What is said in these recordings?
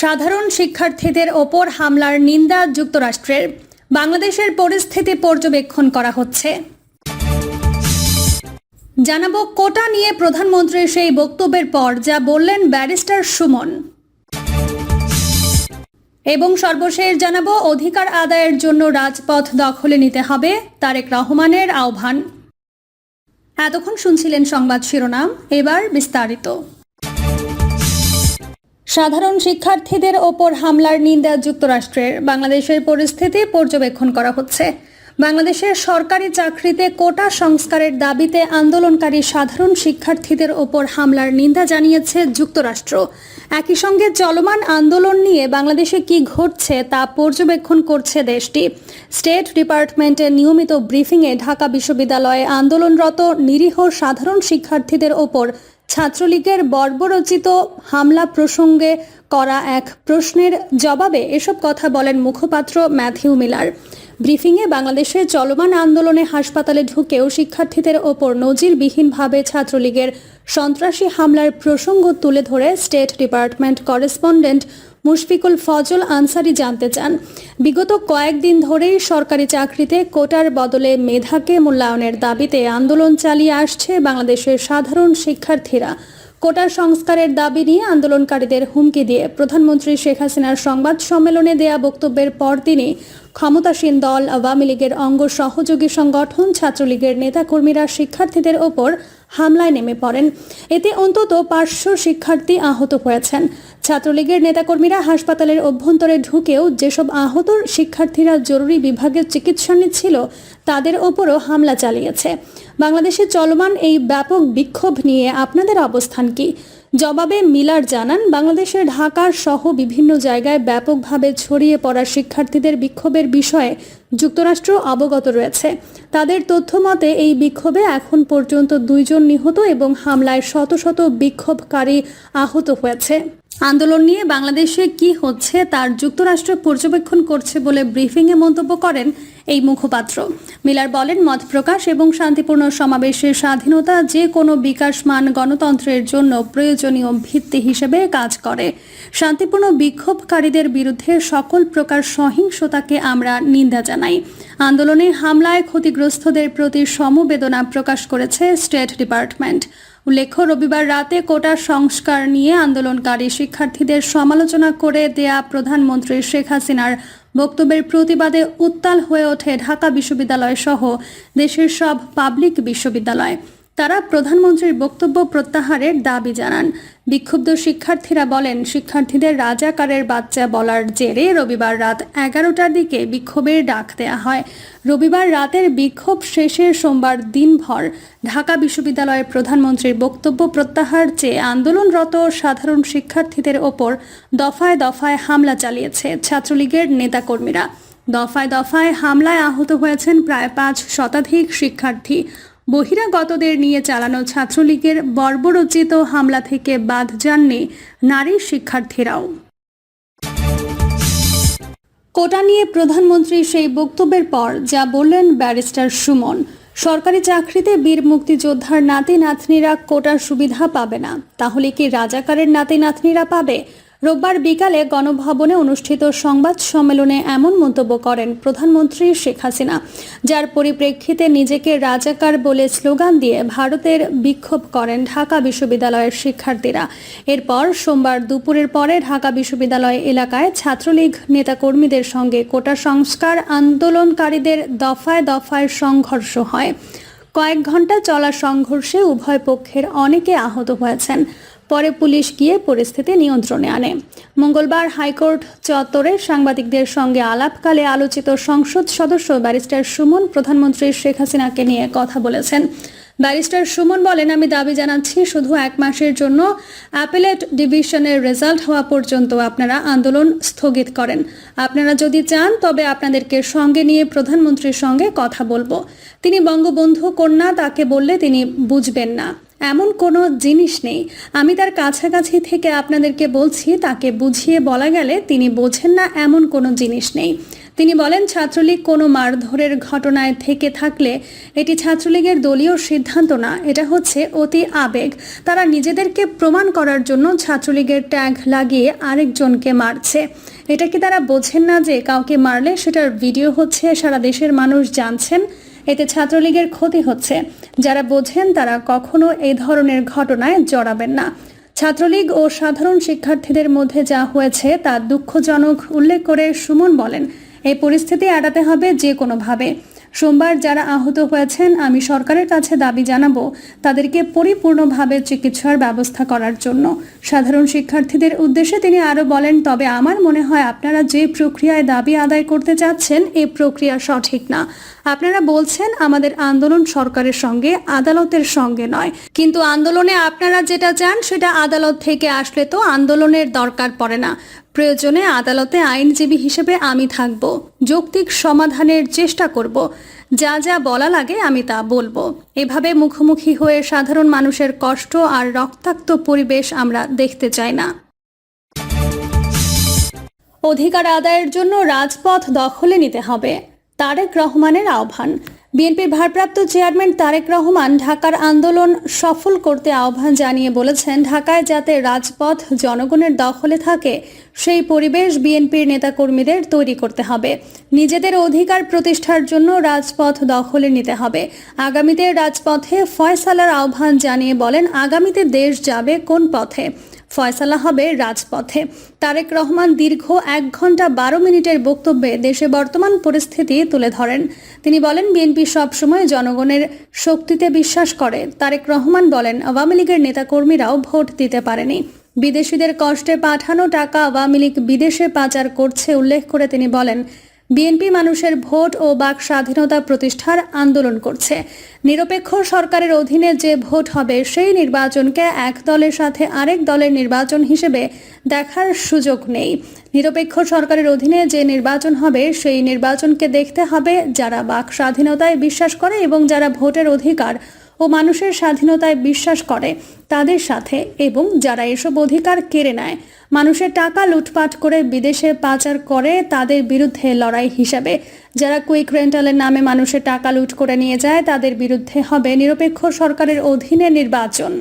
সাধারণ শিক্ষার্থীদের ওপর হামলার নিন্দা যুক্তরাষ্ট্রের। বাংলাদেশের পরিস্থিতি পর্যবেক্ষণ করা হচ্ছে। জানাব কোটা নিয়ে প্রধানমন্ত্রীর সেই বক্তব্যের পর যা বললেন ব্যারিস্টার সুমন। এবং সর্বশেষ জানাব অধিকার আদায়ের জন্য রাজপথ দখলে নিতে হবে তারেক রহমানের আহ্বান। এতক্ষণ শুনছিলেন সংবাদ শিরোনাম, এবার বিস্তারিত। সাধারণ শিক্ষার্থীদের ওপর হামলার নিন্দা যুক্তরাষ্ট্রের। বাংলাদেশের পরিস্থিতি পর্যবেক্ষণ করা হচ্ছে। বাংলাদেশের সরকারি চাকরিতে কোটা সংস্কারের দাবিতে আন্দোলনকারী সাধারণ শিক্ষার্থীদের ওপর হামলার নিন্দা জানিয়েছে যুক্তরাষ্ট্র। একই সঙ্গে চলমান আন্দোলন নিয়ে বাংলাদেশে কি ঘটছে তা পর্যবেক্ষণ করছে দেশটি। স্টেট ডিপার্টমেন্টের নিয়মিত ব্রিফিংয়ে ঢাকা বিশ্ববিদ্যালয়ে আন্দোলনরত নিরীহ সাধারণ শিক্ষার্থীদের ওপর ছাত্রলীগের বর্বরচিত হামলা প্রসঙ্গে করা এক প্রশ্নের জবাবে এসব কথা বলেন মুখপাত্র ম্যাথিউ মিলার। ব্রিফিংয়ে বাংলাদেশে চলমান আন্দোলনে হাসপাতালে ঢুকেও শিক্ষার্থীদের ওপর নজিরবিহীনভাবে ছাত্রলীগের সন্ত্রাসী হামলার প্রসঙ্গ তুলে ধরে state department correspondent Mushfiqul Fazal Ansari জানতে চান, বিগত কয়েকদিন ধরেই সরকারি চাকরিতে কোটার বদলে মেধাকে মূল্যায়নের দাবিতে আন্দোলন চালিয়ে আসছে বাংলাদেশের সাধারণ শিক্ষার্থীরা। কোটা সংস্কারের দাবি নিয়ে আন্দোলনকারীদের হুমকি দিয়ে প্রধানমন্ত্রী শেখ হাসিনার সংবাদ সম্মেলনে দেয়া বক্তব্যের পর তিনি ক্ষমতাসীন দল, আওয়ামী লীগের অঙ্গ সহযোগী সংগঠন, ছাত্রলীগের নেতাকর্মীরা শিক্ষার্থীদের ওপর হামলায় নেমে পড়েন। এতে অন্তত পাঁচশো শিক্ষার্থী আহত হয়েছেন। ছাত্রলীগের নেতাকর্মীরা হাসপাতালের অভ্যন্তরে ঢুকেও যেসব আহত শিক্ষার্থীরা জরুরি বিভাগে চিকিৎসা নিচ্ছিল, তাদের ওপরও হামলা চালিয়েছে। বাংলাদেশে চলমান এই ব্যাপক বিক্ষোভ নিয়ে আপনাদের অবস্থান কি? জবাবে মিলার জানান, বাংলাদেশের ঢাকার সহ বিভিন্ন জায়গায় ব্যাপকভাবে ছড়িয়ে পড়া শিক্ষার্থীদের বিক্ষোভের বিষয়ে যুক্তরাষ্ট্র অবগত রয়েছে। তাদের তথ্য মতে, এই বিক্ষোভে এখন পর্যন্ত দুইজন নিহত এবং হামলায় শত শত বিক্ষোভকারী আহত হয়েছে। আন্দোলন নিয়ে বাংলাদেশে কি হচ্ছে তার যুক্তরাষ্ট্র পর্যবেক্ষণ করছে বলে ব্রিফিংয়ে মন্তব্য করেন এই মুখপাত্র। মিলার বলেন, মত প্রকাশ এবং শান্তিপূর্ণ সমাবেশের স্বাধীনতা যে কোনো বিকাশমান গণতন্ত্রের জন্য প্রয়োজনীয় ভিত্তি হিসেবে কাজ করে। শান্তিপূর্ণ বিক্ষোভকারীদের বিরুদ্ধে সকল প্রকার সহিংসতাকে আমরা নিন্দা জানাই। আন্দোলনে হামলায় ক্ষতিগ্রস্তদের প্রতি সমবেদনা প্রকাশ করেছে স্টেট ডিপার্টমেন্ট। উল্লেখ্য, রবিবার রাতে কোটা সংস্কার নিয়ে আন্দোলনকারী শিক্ষার্থীদের সমালোচনা করে দেয়া প্রধানমন্ত্রী শেখ হাসিনার বক্তব্যের প্রতিবাদে উত্তাল হয়ে ওঠে ঢাকা বিশ্ববিদ্যালয় সহ দেশের সব পাবলিক বিশ্ববিদ্যালয়। তারা প্রধানমন্ত্রীর বক্তব্য প্রত্যাহারের দাবি জানান। বিক্ষুব্ধ শিক্ষার্থীরা বলেন, শিক্ষার্থীদের রাজাকারের বাচ্চা বলার জেরে রবিবার রাত এগারোটার দিকে বিক্ষোভের ডাক দেয়া হয়। রবিবার রাতের বিক্ষোভ শেষে সোমবার দিনভর ঢাকা বিশ্ববিদ্যালয়ের প্রধানমন্ত্রীর বক্তব্য প্রত্যাহার চেয়ে আন্দোলনরত সাধারণ শিক্ষার্থীদের ওপর দফায় দফায় হামলা চালিয়েছে ছাত্রলীগের নেতাকর্মীরা। দফায় দফায় হামলায় আহত হয়েছেন প্রায় পাঁচ শতাধিক শিক্ষার্থী। বহিরাগতদের নিয়ে চালানো ছাত্রলীগের বর্বরচিত হামলা থেকে বাদ যাননি নারী শিক্ষার্থীরাও। কোটা নিয়ে প্রধানমন্ত্রী সেই বক্তব্যের পর যা বললেন ব্যারিস্টার সুমন, সরকারি চাকরিতে বীর মুক্তিযোদ্ধার নাতি নাতনিরা কোটার সুবিধা পাবে না, তাহলে কি রাজাকারের নাতি নাতনিরা পাবে? রোববার বিকালে গণভবনে অনুষ্ঠিত সংবাদ সম্মেলনে এমন মন্তব্য করেন প্রধানমন্ত্রী শেখ হাসিনা, যার পরিপ্রেক্ষিতে নিজেকে রাজাকার বলে স্লোগান দিয়ে ভারতের বিক্ষোভ করেন ঢাকা বিশ্ববিদ্যালয়ের শিক্ষার্থীরা। এরপর সোমবার দুপুরের পরে ঢাকা বিশ্ববিদ্যালয় এলাকায় ছাত্রলীগ নেতাকর্মীদের সঙ্গে কোটা সংস্কার আন্দোলনকারীদের দফায় দফায় সংঘর্ষ হয়। কয়েক ঘণ্টা চলা সংঘর্ষে উভয় পক্ষের অনেকে আহত হয়েছেন। পরে পুলিশ গিয়ে পরিস্থিতি নিয়ন্ত্রণে আনে। মঙ্গলবার হাইকোর্ট চত্বরে সাংবাদিকদের সঙ্গে আলাপকালে আলোচিত সংসদ সদস্য ব্যারিস্টার সুমন প্রধানমন্ত্রী শেখ হাসিনাকে নিয়ে কথা বলেছেন। ব্যারিস্টার সুমন বলেন, আমি দাবি জানাচ্ছি শুধু এক মাসের জন্য। অ্যাপেলেট ডিভিশনের রেজাল্ট হওয়া পর্যন্ত আপনারা আন্দোলন স্থগিত করেন। আপনারা যদি চান, তবে আপনাদেরকে সঙ্গে নিয়ে প্রধানমন্ত্রীর সঙ্গে কথা বলব। তিনি বঙ্গবন্ধু কন্যা, তাকে বললে তিনি বুঝবেন না। এমন কোনো জিনিস নেই। আমি তার কাছাকাছি থেকে আপনাদেরকে বলছি, তাকে বুঝিয়ে বলা গেলে তিনি বোঝেন না এমন কোনো জিনিস নেই। তিনি বলেন, ছাত্রলীগ কোনো মারধরের ঘটনায় থেকে থাকলে এটি ছাত্রলীগের দলীয় সিদ্ধান্ত না, এটা হচ্ছে অতি আবেগ। তারা নিজেদেরকে প্রমাণ করার জন্য ছাত্রলীগের ট্যাগ লাগিয়ে আরেকজনকে মারছে। এটা কি তারা বোঝেন না যে কাউকে মারলে সেটার ভিডিও হচ্ছে সারা দেশের মানুষ জানছেন? এতে ছাত্রলীগের ক্ষতি হচ্ছে। যারা বোঝেন তারা কখনো এই ধরনের ঘটনায় জড়াবেন না। ছাত্রলীগ ও সাধারণ শিক্ষার্থীদের মধ্যে যা হয়েছে তা দুঃখজনক উল্লেখ করে সুমন বলেন এই পরিস্থিতি এড়াতে হবে যে কোনোভাবে সোমবার যারা আহত হয়েছেন, আমি সরকারের কাছে দাবি জানাব তাদেরকে পরিপূর্ণভাবে চিকিৎসার ব্যবস্থা করার জন্য। সাধারণ শিক্ষার্থীদের উদ্দেশ্যে তিনি আরও বলেন, তবে আমার মনে হয় আপনারা যে প্রক্রিয়ায় দাবি আদায় করতে চাচ্ছেন এই প্রক্রিয়া সঠিক না। আপনারা বলছেন আমাদের আন্দোলন সরকারের সঙ্গে, আদালতের সঙ্গে নয়। কিন্তু আন্দোলনে আপনারা যেটা চান, সেটা আদালত থেকে আসলে তো আন্দোলনের দরকার পড়ে না। প্রয়োজনে আদালতে আইনজীবী হিসেবে আমি থাকব। যৌক্তিক সমাধানের চেষ্টা করব। যা যা বলা লাগে আমি তা বলব। এভাবে মুখোমুখি হয়ে সাধারণ মানুষের কষ্ট আর রক্তাক্ত পরিবেশ আমরা দেখতে চাই না। অধিকার আদায়ের জন্য রাজপথ দখলে নিতে হবে। তারেক রহমানের আহ্বান। বিএনপির ভারপ্রাপ্ত চেয়ারম্যান তারেক রহমান ঢাকার আন্দোলন সফল করতে আহ্বান জানিয়ে বলেছেন, ঢাকায় যাতে রাজপথ জনগণের দখলে থাকে, সেই পরিবেশ বিএনপির নেতাকর্মীদের তৈরি করতে হবে। নিজেদের অধিকার প্রতিষ্ঠার জন্য রাজপথ দখলে নিতে হবে। আগামীতে রাজপথে ফয়সালার আহ্বান জানিয়ে বলেন, আগামীতে দেশ যাবে কোন পথে? ফয়সালা হবে রাজপথে। তারেক রহমান দীর্ঘ এক ঘণ্টা বারো মিনিটের বক্তব্যে দেশে বর্তমান পরিস্থিতি তুলে ধরেন। তিনি বলেন, বিএনপি সবসময় জনগণের শক্তিতে বিশ্বাস করে। তারেক রহমান বলেন, আওয়ামী লীগের নেতাকর্মীরাও ভোট দিতে পারেনি। বিদেশিদের কষ্টে পাঠানো টাকা আওয়ামী লীগ বিদেশে পাচার করছে, উল্লেখ করে তিনি বলেন বিএনপি মানুষের ভোট ও বাক স্বাধীনতা প্রতিষ্ঠার আন্দোলন করছে। নিরপেক্ষ সরকারের অধীনে যে ভোট হবে, সেই নির্বাচনকে এক দলের সাথে আরেক দলের নির্বাচন হিসেবে দেখার সুযোগ নেই। নিরপেক্ষ সরকারের অধীনে যে নির্বাচন হবে, সেই নির্বাচনকে দেখতে হবে যারা বাক স্বাধীনতায় বিশ্বাস করে এবং যারা ভোটের অধিকার ও মানুষের স্বাধীনতায় বিশ্বাস করে, তাদের সাথে এবং যারা এসব অধিকার কেড়ে নেয়, মানুষের টাকা লুটপাট করে বিদেশে পাচার করে তাদের বিরুদ্ধে লড়াই হিসাবে। যারা কুইক রেন্টালের নামে মানুষের টাকা লুট করে নিয়ে যায়, তাদের বিরুদ্ধে হবে নিরপেক্ষ সরকারের অধীনে নির্বাচন।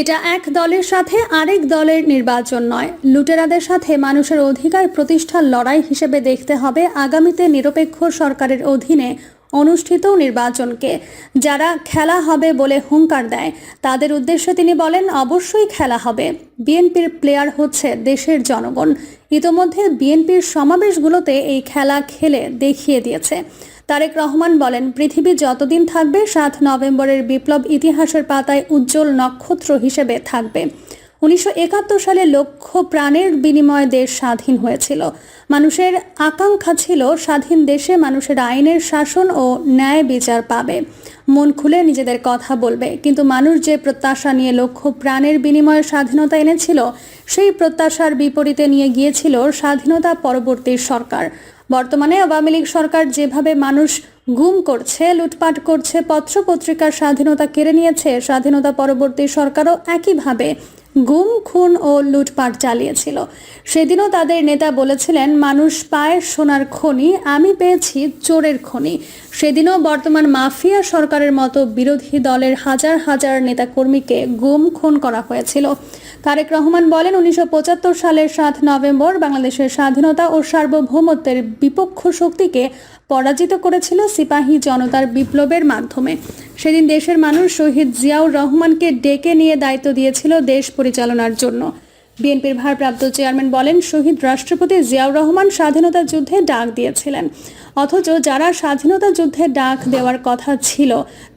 এটা এক দলের সাথে আরেক দলের নির্বাচন নয়। লুটেরাদের সাথে মানুষের অধিকার প্রতিষ্ঠার লড়াই হিসেবে দেখতে হবে আগামীতে নিরপেক্ষ সরকারের অধীনে অনুষ্ঠিত নির্বাচনকে যারা খেলা হবে বলে হুঙ্কার দেয়, তাদের উদ্দেশ্যে তিনি বলেন, অবশ্যই খেলা হবে। বিএনপির প্লেয়ার হচ্ছে দেশের জনগণ। ইতোমধ্যে বিএনপির সমাবেশগুলোতে এই খেলা খেলে দেখিয়ে দিয়েছে। তারেক রহমান বলেন, পৃথিবী যতদিন থাকবে, সাত নভেম্বরের বিপ্লব ইতিহাসের পাতায় উজ্জ্বল নক্ষত্র হিসেবে থাকবে। উনিশশো একাত্তর সালে লক্ষ প্রাণের বিনিময়ে দেশ স্বাধীন হয়েছিল। মানুষের আকাঙ্ক্ষা ছিল স্বাধীন দেশে মানুষের আইনের শাসন ও ন্যায় বিচার পাবে। মন খুলে নিজেদের কথা বলবে। কিন্তু মানুষ যে প্রত্যাশা নিয়ে লক্ষ প্রাণের বিনিময়ে স্বাধীনতা এনেছিল, সেই প্রত্যাশার বিপরীতে নিয়ে গিয়েছিল স্বাধীনতা পরবর্তী সরকার। বর্তমানে আওয়ামী লীগ সরকার যেভাবে মানুষ গুম করছে, লুটপাট করছে, পত্র পত্রিকার স্বাধীনতা কেড়ে নিয়েছে, স্বাধীনতা পরবর্তী সরকারও একইভাবে গুম, খুন ও লুটপাট চালিয়েছিল। সেদিনও তাদের নেতা বলেছিলেন, মানুষ পায় সোনার খনি, আমি পেয়েছি চোরের খনি। সেদিনও বর্তমান মাফিয়া সরকারের মতো বিরোধী দলের হাজার হাজার নেতাকর্মীকে গুম, খুন করা হয়েছিল। তারেক রহমান বলেন, উনিশশো পঁচাত্তর সালের সাত নভেম্বর বাংলাদেশের স্বাধীনতা ও সার্বভৌমত্বের বিপক্ষ শক্তিকে পরাজিত করেছিল সিপাহী জনতার বিপ্লবের মাধ্যমে। সেদিন দেশের মানুষ শহীদ জিয়াউর রহমানকে ডেকে নিয়ে দায়িত্ব দিয়েছিল দেশ পরিচালনার জন্য। বিএনপির ভারপ্রাপ্ত চেয়ারম্যান বলেন, শহীদ রাষ্ট্রপতি জিয়াউর রহমান স্বাধীনতা যুদ্ধে ডাক দিয়েছিলেন। অথচ যারা স্বাধীনতা যুদ্ধে ডাক দেওয়ার কথা ছিল,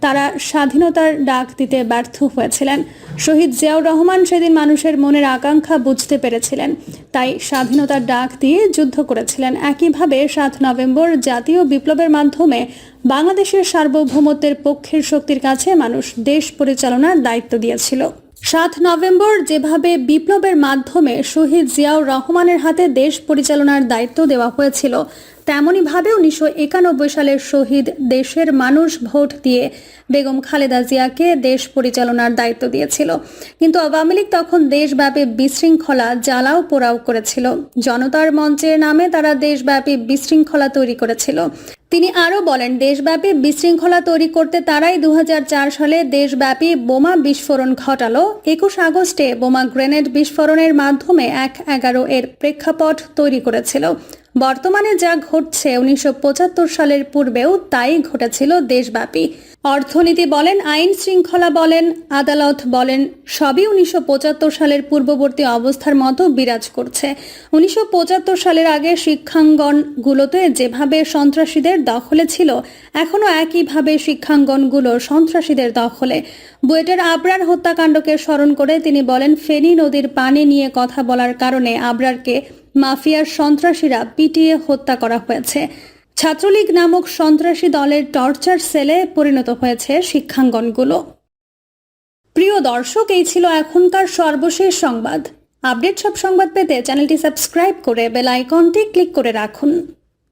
তারা স্বাধীনতার ডাক দিতে ব্যর্থ হয়েছিলেন। শহীদ জিয়াউর রহমান সেদিন মানুষের মনের আকাঙ্ক্ষা বুঝতে পেরেছিলেন। তাই স্বাধীনতার ডাক দিয়ে যুদ্ধ করেছিলেন। একইভাবে সাত নভেম্বর জাতীয় বিপ্লবের মাধ্যমে বাংলাদেশের সার্বভৌমত্বের পক্ষের শক্তির কাছে মানুষ দেশ পরিচালনার দায়িত্ব দিয়েছিল। সাত নভেম্বর যেভাবে বিপ্লবের মাধ্যমে শহীদ জিয়াউর রহমানের হাতে দেশ পরিচালনার দায়িত্ব দেওয়া হয়েছিল তেমনইভাবে উনিশশো একানব্বই সালের শহীদ দেশের মানুষ ভোট দিয়ে বেগম খালেদা জিয়াকে দেশ পরিচালনার দায়িত্ব দিয়েছিল। কিন্তু আওয়ামী লীগ তখন দেশব্যাপী বিশৃঙ্খলা জ্বালাও পোড়াও করেছিল। জনতার মঞ্চের নামে তারা দেশব্যাপী বিশৃঙ্খলা তৈরি করেছিল। তিনি আরও বলেন, দেশব্যাপী বিশৃঙ্খলা তৈরি করতে তারাই দুহাজার চার সালে দেশব্যাপী বোমা বিস্ফোরণ ঘটালো। একুশ আগস্টে বোমা গ্রেনেড বিস্ফোরণের মাধ্যমে এক এগারো এর প্রেক্ষাপট তৈরি করেছিল। বর্তমানে যা ঘটছে উনিশশো পঁচাত্তর সালের পূর্বেও তাই ঘটেছিল দেশব্যাপী। অর্থনীতি বলেন, আইন শৃঙ্খলা বলেন, আদালত বলেন, সবই উনিশশো পঁচাত্তর সালের পূর্ববর্তী অবস্থার মতো বিরাজ করছে। উনিশশো পঁচাত্তর সালের আগে শিক্ষাঙ্গনগুলোতে যেভাবে সন্ত্রাসীদের দখলে ছিল, এখনও একইভাবে শিক্ষাঙ্গনগুলো সন্ত্রাসীদের দখলে। বুয়েটের আবরার হত্যাকাণ্ডকে স্মরণ করে তিনি বলেন, ফেনী নদীর পানি নিয়ে কথা বলার কারণে আবরারকে মাফিয়ার সন্ত্রাসীরা পিটিয়ে হত্যা করা হয়েছে। ছাত্রলীগ নামক সন্ত্রাসী দলের টর্চার সেলে পরিণত হয়েছে শিক্ষাঙ্গনগুলো। প্রিয় দর্শক, এই ছিল এখনকার সর্বশেষ সংবাদ। আপডেট সব সংবাদ পেতে চ্যানেলটি সাবস্ক্রাইব করে বেল আইকনটি ক্লিক করে রাখুন।